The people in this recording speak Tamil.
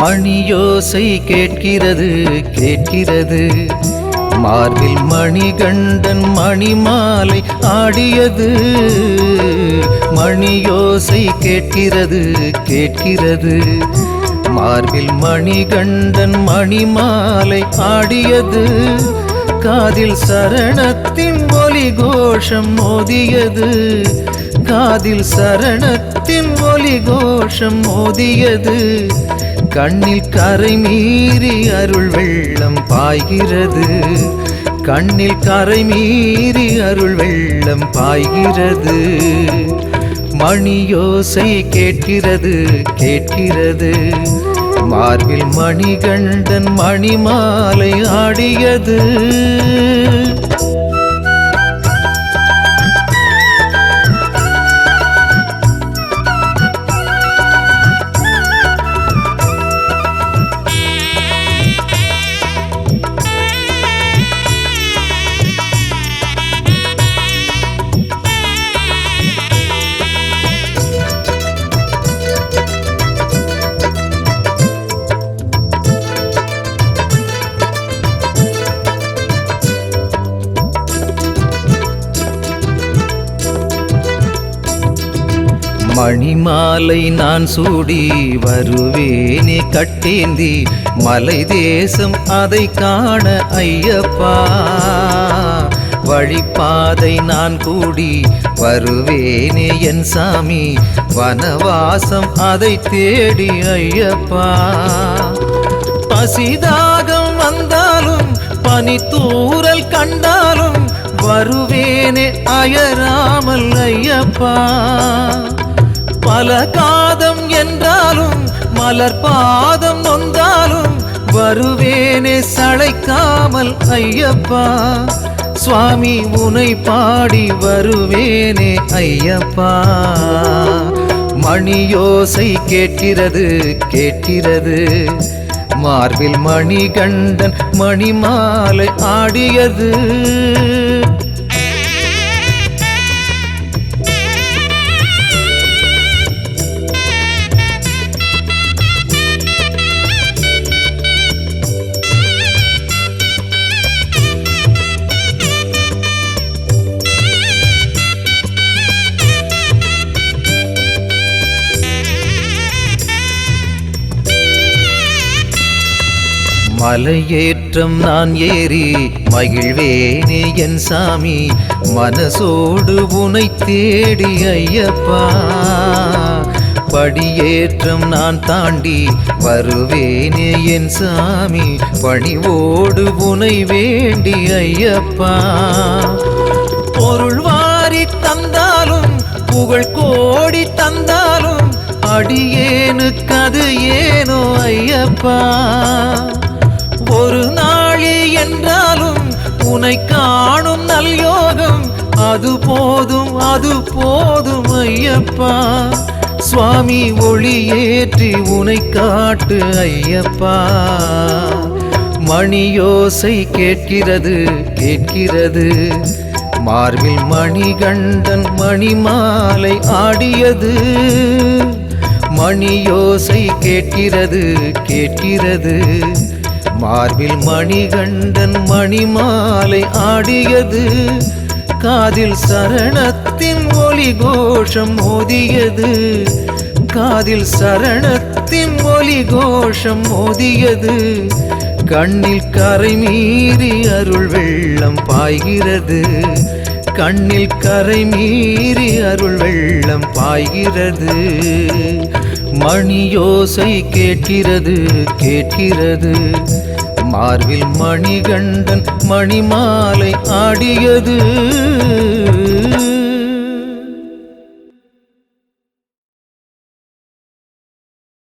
மணியோசை கேட்கிறது கேட்கிறது. மார்பில் மணிகண்டன் மணிமாலை ஆடியது. மணியோசை கேட்கிறது கேட்கிறது. மார்பில் மணிகண்டன் மணிமாலை ஆடியது. காதில் சரணத்தின் ஒலி கோஷம் மோதியது. காதில் சரணத்தின் ஒலி கோஷம் மோதியது. கண்ணில் கரை மீறி அருள் வெள்ளம் பாய்கிறது. கண்ணில் கரை மீறி அருள் வெள்ளம் பாய்கிறது. மணியோசை கேட்கிறது கேட்கிறது. மார்பில் மணிகண்டன் மணிமாலை ஆடியது. மணிமாலை நான் சூடி வருவேனே கட்டேந்தி. மலை தேசம் அதை காண ஐயப்பா. வழிப்பாதை நான் கூடி வருவேனே என் சாமி. வனவாசம் அதை தேடி ஐயப்பா. பசிதாகம் வந்தாலும் பனித்தூரல் கண்டாலும் வருவேனே அயராமல் ஐயப்பா. பல காதம் என்றாலும் மலர் பாதம் நொந்தாலும் வருவேனே சளைக்காமல் ஐயப்பா. சுவாமி உனை பாடி வருவேனே ஐயப்பா. மணியோசை கேட்கிறது கேட்கிறது மார்பில் மணிகண்டன் மணிமாலை ஆடியது. மலையேற்றம் நான் ஏறி மகிழ்வேனே என் சாமி. மனசோடு உனை தேடி ஐயப்பா. படியேற்றம் நான் தாண்டி வருவேனே என் சாமி. பணிவோடு உனை வேண்டி ஐயப்பா. பொருள் வாரி தந்தாலும் புகழ் கோடி தந்தாலும் அடியேனுக்கு அது ஏனோ ஐயப்பா. உன்னை காணும் நல்யோகம். அது போதும் அது போதும் ஐயப்பா. சுவாமி ஒளியேற்றி உனை காட்டு ஐயப்பா. மணியோசை கேட்கிறது கேட்கிறது. மார்பில் மணிகண்டன் மணிமாலை ஆடியது. மணியோசை கேட்கிறது கேட்கிறது. மார்பில் மணிகண்டன் மணிமாலை ஆடியது. காதில் சரணத்தின் ஒலி கோஷம் மோதியது. காதில் சரணத்தின் ஒலி கோஷம் மோதியது. கண்ணில் கரை மீறி அருள் வெள்ளம் பாய்கிறது. கண்ணில் கரை மீறி அருள் வெள்ளம் பாய்கிறது. மணியோசை கேட்கிறது கேட்கிறது. மார்பில் மணிகண்டன் மணிமாலை ஆடியது.